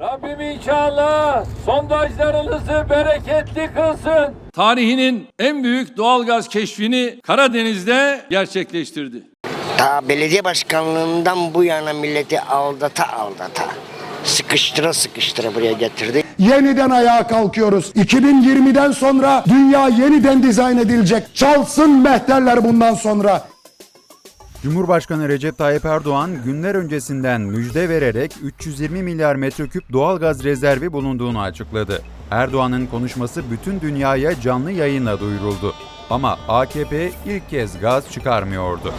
Rabbim inşallah sondajlarınızı bereketli kılsın. Tarihinin en büyük doğalgaz keşfini Karadeniz'de gerçekleştirdi. Ta belediye başkanlığından bu yana milleti aldata aldata sıkıştıra sıkıştıra buraya getirdi. Yeniden ayağa kalkıyoruz. 2020'den sonra dünya yeniden dizayn edilecek. Çalsın mehterler bundan sonra. Cumhurbaşkanı Recep Tayyip Erdoğan günler öncesinden müjde vererek 320 milyar metreküp doğalgaz rezervi bulunduğunu açıkladı. Erdoğan'ın konuşması bütün dünyaya canlı yayınla duyuruldu. Ama AKP ilk kez gaz çıkarmıyordu.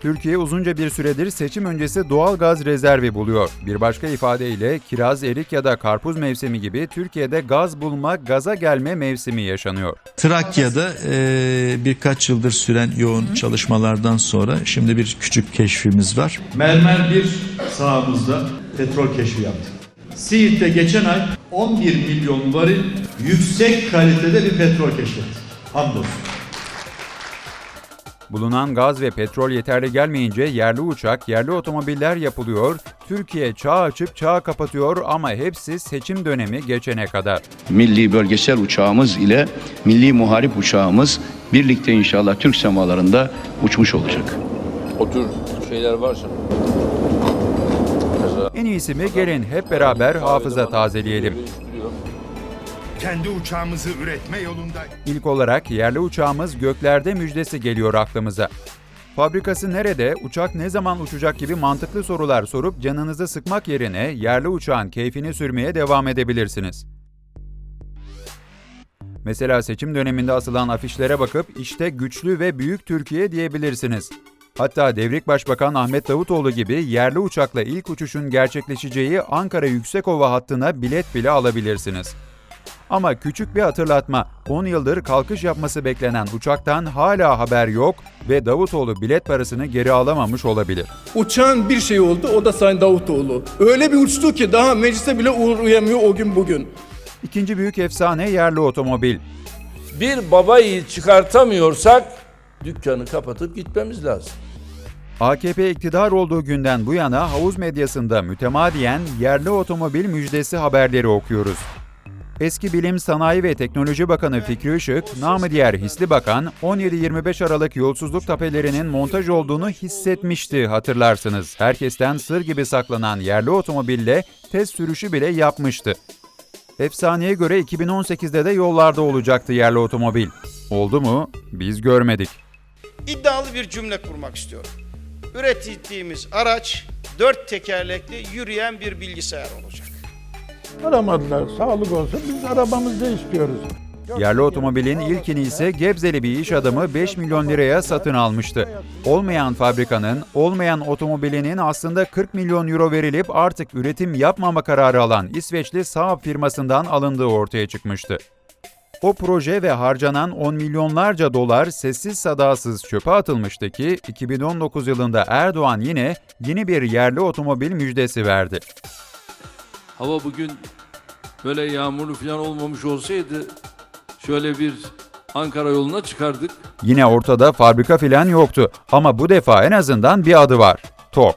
Türkiye uzunca bir süredir seçim öncesi doğal gaz rezervi buluyor. Bir başka ifadeyle kiraz, erik ya da karpuz mevsimi gibi Türkiye'de gaz bulma, gaza gelme mevsimi yaşanıyor. Trakya'da e, birkaç yıldır süren yoğun çalışmalardan sonra şimdi bir küçük keşfimiz var. Mermer bir sahamızda petrol keşfi yaptık. Siirt'te geçen ay 11 milyon varil yüksek kalitede bir petrol keşfettik. Hamdolsun. Bulunan gaz ve petrol yeterli gelmeyince yerli uçak, yerli otomobiller yapılıyor, Türkiye çağ açıp çağ kapatıyor ama hepsi seçim dönemi geçene kadar. milli bölgesel uçağımız ile milli muharip uçağımız birlikte inşallah Türk semalarında uçmuş olacak. O tür şeyler varsa. En iyisi mi gelin hep beraber hafıza tazeleyelim. Kendi uçağımızı üretme yolunda İlk olarak yerli uçağımız göklerde müjdesi geliyor aklımıza. Fabrikası nerede, uçak ne zaman uçacak gibi mantıklı sorular sorup canınızı sıkmak yerine yerli uçağın keyfini sürmeye devam edebilirsiniz. Mesela seçim döneminde asılan afişlere bakıp işte güçlü ve büyük Türkiye diyebilirsiniz. Hatta Devrik Başbakan Ahmet Davutoğlu gibi yerli uçakla ilk uçuşun gerçekleşeceği Ankara Yüksekova hattına bilet bile alabilirsiniz. Ama küçük bir hatırlatma. 10 yıldır kalkış yapması beklenen uçaktan hala haber yok ve Davutoğlu bilet parasını geri alamamış olabilir. Uçağın bir şey oldu o da Sayın Davutoğlu. Öyle bir uçtu ki daha meclise bile uğrayamıyor o gün bugün. İkinci büyük efsane yerli otomobil. Bir baba yiğit çıkartamıyorsak dükkanı kapatıp gitmemiz lazım. AKP iktidar olduğu günden bu yana havuz medyasında mütemadiyen yerli otomobil müjdesi haberleri okuyoruz. Eski Bilim Sanayi ve Teknoloji Bakanı Fikri Işık, namı diğer Hisli Bakan, 17-25 Aralık yolsuzluk tapelerinin montaj olduğunu hissetmişti hatırlarsınız. Herkesten sır gibi saklanan yerli otomobille test sürüşü bile yapmıştı. Efsaneye göre 2018'de de yollarda olacaktı yerli otomobil. Oldu mu? Biz görmedik. iddialı bir cümle kurmak istiyorum. Ürettiğimiz araç dört tekerlekli yürüyen bir bilgisayar olacak. Aramadılar. Sağlık olsun. Biz arabamızda istiyoruz. Yerli otomobilin ilkini ise Gebzeli bir iş adamı 5 milyon liraya satın almıştı. Olmayan fabrikanın, olmayan otomobilinin aslında 40 milyon euro verilip artık üretim yapmama kararı alan İsveçli Saab firmasından alındığı ortaya çıkmıştı. O proje ve harcanan 10 milyonlarca dolar sessiz sadasız çöpe atılmıştı ki 2019 yılında Erdoğan yine yeni bir yerli otomobil müjdesi verdi. Hava bugün böyle yağmurlu falan olmamış olsaydı şöyle bir Ankara yoluna çıkardık. Yine ortada fabrika filan yoktu ama bu defa en azından bir adı var. TOG.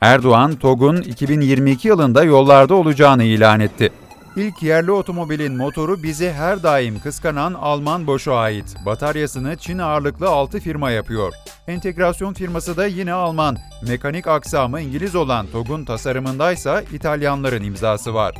Erdoğan, TOG'un 2022 yılında yollarda olacağını ilan etti. İlk yerli otomobilin motoru bizi her daim kıskanan Alman Bosch'a ait. Bataryasını Çin ağırlıklı 6 firma yapıyor. Entegrasyon firması da yine Alman. Mekanik aksamı İngiliz olan TOG'un tasarımındaysa İtalyanların imzası var.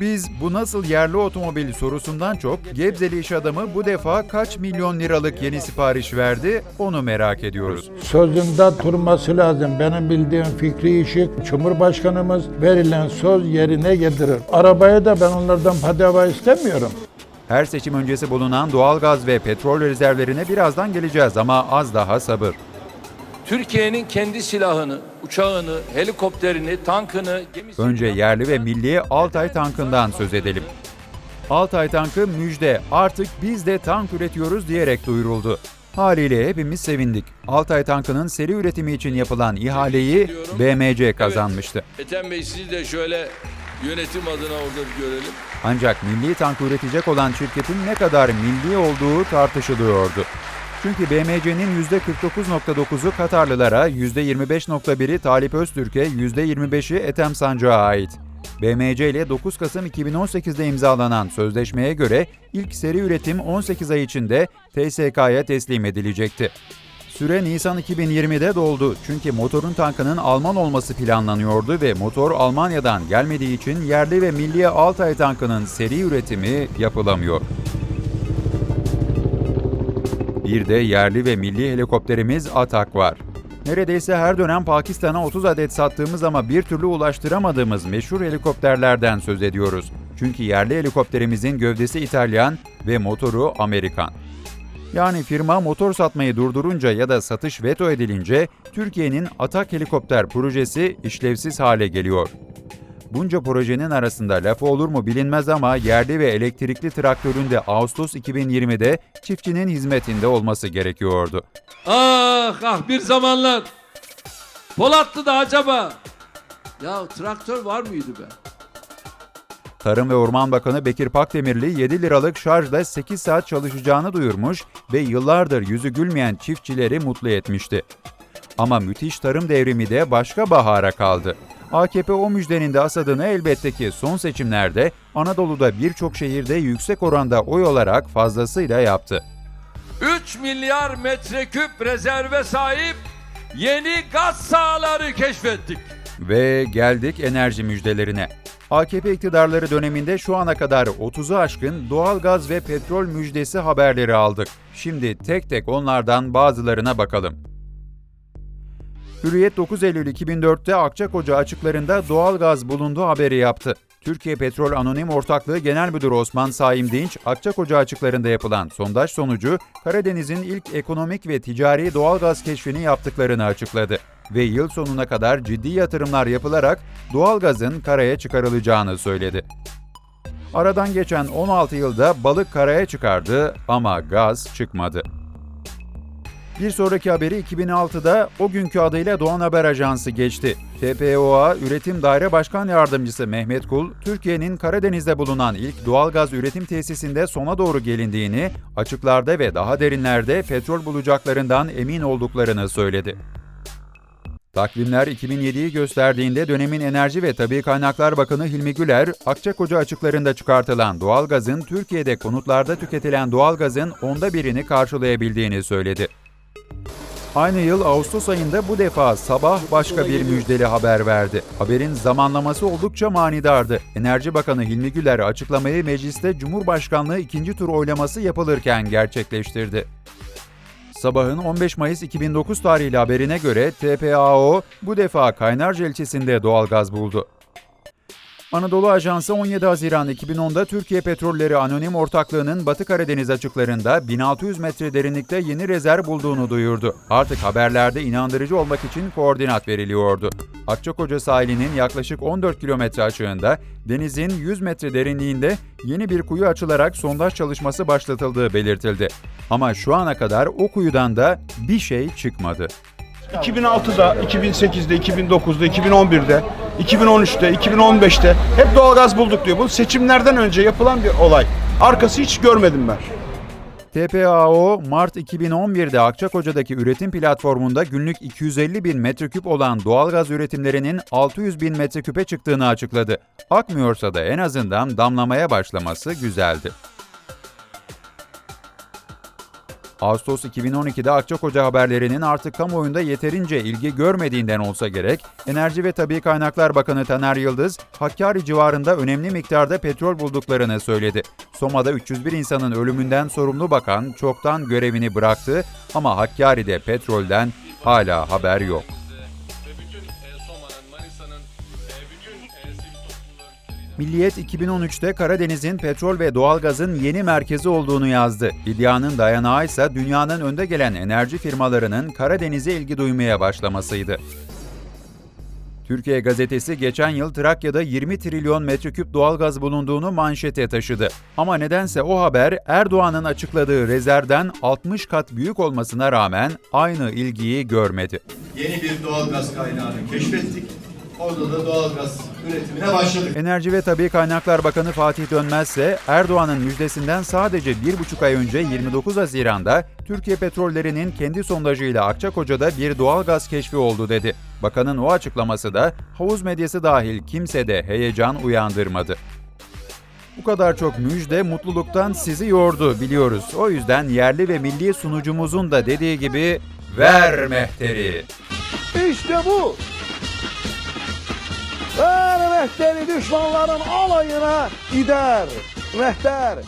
Biz bu nasıl yerli otomobil sorusundan çok Gebzeli iş adamı bu defa kaç milyon liralık yeni sipariş verdi onu merak ediyoruz. Sözünde durması lazım. Benim bildiğim Fikri Işık, Cumhurbaşkanımız verilen söz yerine getirir. Arabaya da ben onlardan padava istemiyorum. Her seçim öncesi bulunan doğalgaz ve petrol rezervlerine birazdan geleceğiz ama az daha sabır. Türkiye'nin kendi silahını, uçağını, helikopterini, tankını, gemisini... Önce yerli ve milli Altay tankından söz edelim. Altay tankı müjde artık biz de tank üretiyoruz diyerek duyuruldu. Haliyle hepimiz sevindik. Altay tankının seri üretimi için yapılan ihaleyi BMC kazanmıştı. Ethem Bey sizi de şöyle yönetim adına orada bir görelim. Ancak milli tank üretecek olan şirketin ne kadar milli olduğu tartışılıyordu. Çünkü BMC'nin %49.9'u Katarlılara, %25.1'i Talip Öztürk'e, %25'i Ethem Sancı'ya ait. BMC ile 9 Kasım 2018'de imzalanan sözleşmeye göre ilk seri üretim 18 ay içinde TSK'ya teslim edilecekti. Süre Nisan 2020'de doldu çünkü motorun tankının Alman olması planlanıyordu ve motor Almanya'dan gelmediği için yerli ve milli Altay tankının seri üretimi yapılamıyor. Bir de yerli ve milli helikopterimiz Atak var. Neredeyse her dönem Pakistan'a 30 adet sattığımız ama bir türlü ulaştıramadığımız meşhur helikopterlerden söz ediyoruz. Çünkü yerli helikopterimizin gövdesi İtalyan ve motoru Amerikan. Yani firma motor satmayı durdurunca ya da satış veto edilince Türkiye'nin Atak helikopter projesi işlevsiz hale geliyor. Bunca projenin arasında lafı olur mu bilinmez ama yerli ve elektrikli traktörün de Ağustos 2020'de çiftçinin hizmetinde olması gerekiyordu. Ah ah bir zamanlar. Polatlı'da acaba. Ya traktör var mıydı be? Tarım ve Orman Bakanı Bekir Pakdemirli 7 liralık şarjla 8 saat çalışacağını duyurmuş ve yıllardır yüzü gülmeyen çiftçileri mutlu etmişti. Ama müthiş tarım devrimi de başka bahara kaldı. AKP o müjdenin de asadını elbette ki son seçimlerde Anadolu'da birçok şehirde yüksek oranda oy olarak fazlasıyla yaptı. 3 milyar metreküp rezerve sahip yeni gaz sahaları keşfettik. Ve geldik enerji müjdelerine. AKP iktidarları döneminde şu ana kadar 30'u aşkın doğal gaz ve petrol müjdesi haberleri aldık. Şimdi tek tek onlardan bazılarına bakalım. Hürriyet 9 Eylül 2004'te Akçakoca açıklarında doğal gaz bulunduğu haberi yaptı. Türkiye Petrol Anonim Ortaklığı Genel Müdürü Osman Saim Dinç, Akçakoca açıklarında yapılan sondaj sonucu Karadeniz'in ilk ekonomik ve ticari doğal gaz keşfini yaptıklarını açıkladı ve yıl sonuna kadar ciddi yatırımlar yapılarak doğal gazın karaya çıkarılacağını söyledi. Aradan geçen 16 yılda balık karaya çıkardı ama gaz çıkmadı. Bir sonraki haberi 2006'da o günkü adıyla Doğan Haber Ajansı geçti. TPOA Üretim Daire Başkan Yardımcısı Mehmet Kul, Türkiye'nin Karadeniz'de bulunan ilk doğalgaz üretim tesisinde sona doğru gelindiğini, açıklarda ve daha derinlerde petrol bulacaklarından emin olduklarını söyledi. Takvimler 2007'yi gösterdiğinde dönemin Enerji ve Tabi Kaynaklar Bakanı Hilmi Güler, Akçakoca açıklarında çıkartılan doğalgazın Türkiye'de konutlarda tüketilen doğalgazın onda birini karşılayabildiğini söyledi. Aynı yıl Ağustos ayında bu defa sabah başka bir müjdeli haber verdi. Haberin zamanlaması oldukça manidardı. Enerji Bakanı Hilmi Güler açıklamayı mecliste Cumhurbaşkanlığı ikinci tur oylaması yapılırken gerçekleştirdi. Sabahın 15 Mayıs 2009 tarihli haberine göre TPAO bu defa Kaynarca ilçesinde doğalgaz buldu. Anadolu Ajansı 17 Haziran 2010'da Türkiye Petrolleri Anonim Ortaklığı'nın Batı Karadeniz açıklarında 1600 metre derinlikte yeni rezerv bulduğunu duyurdu. Artık haberlerde inandırıcı olmak için koordinat veriliyordu. Akçakoca sahilinin yaklaşık 14 kilometre açığında denizin 100 metre derinliğinde yeni bir kuyu açılarak sondaj çalışması başlatıldığı belirtildi. Ama şu ana kadar o kuyudan da bir şey çıkmadı. 2006'da, 2008'de, 2009'da, 2011'de, 2013'te, 2015'te hep doğalgaz bulduk diyor. Bu seçimlerden önce yapılan bir olay. Arkası hiç görmedim ben. TPAO, Mart 2011'de Akçakoca'daki üretim platformunda günlük 250 bin metreküp olan doğalgaz üretimlerinin 600 bin metreküpe çıktığını açıkladı. Akmıyorsa da en azından damlamaya başlaması güzeldi. Ağustos 2012'de Akçakoca haberlerinin artık kamuoyunda yeterince ilgi görmediğinden olsa gerek, Enerji ve Tabi Kaynaklar Bakanı Taner Yıldız, Hakkari civarında önemli miktarda petrol bulduklarını söyledi. Soma'da 301 insanın ölümünden sorumlu bakan çoktan görevini bıraktı ama Hakkari'de petrolden hala haber yok. Milliyet 2013'te Karadeniz'in petrol ve doğalgazın yeni merkezi olduğunu yazdı. İddianın dayanağı ise dünyanın önde gelen enerji firmalarının Karadeniz'e ilgi duymaya başlamasıydı. Türkiye gazetesi geçen yıl Trakya'da 20 trilyon metreküp doğalgaz bulunduğunu manşete taşıdı. Ama nedense o haber Erdoğan'ın açıkladığı rezervden 60 kat büyük olmasına rağmen aynı ilgiyi görmedi. Yeni bir doğal gaz kaynağını keşfettik. Orada da doğalgaz üretimine başladık. Enerji ve Tabi Kaynaklar Bakanı Fatih Dönmez ise Erdoğan'ın müjdesinden sadece bir buçuk ay önce 29 Haziran'da Türkiye Petrolleri'nin kendi sondajıyla Akçakoca'da bir doğal gaz keşfi oldu dedi. Bakanın o açıklaması da havuz medyası dahil kimsede heyecan uyandırmadı. Bu kadar çok müjde mutluluktan sizi yordu biliyoruz. O yüzden yerli ve milli sunucumuzun da dediği gibi ver mehteri. İşte bu. Ver mehteri düşmanların alayına gider. Mehter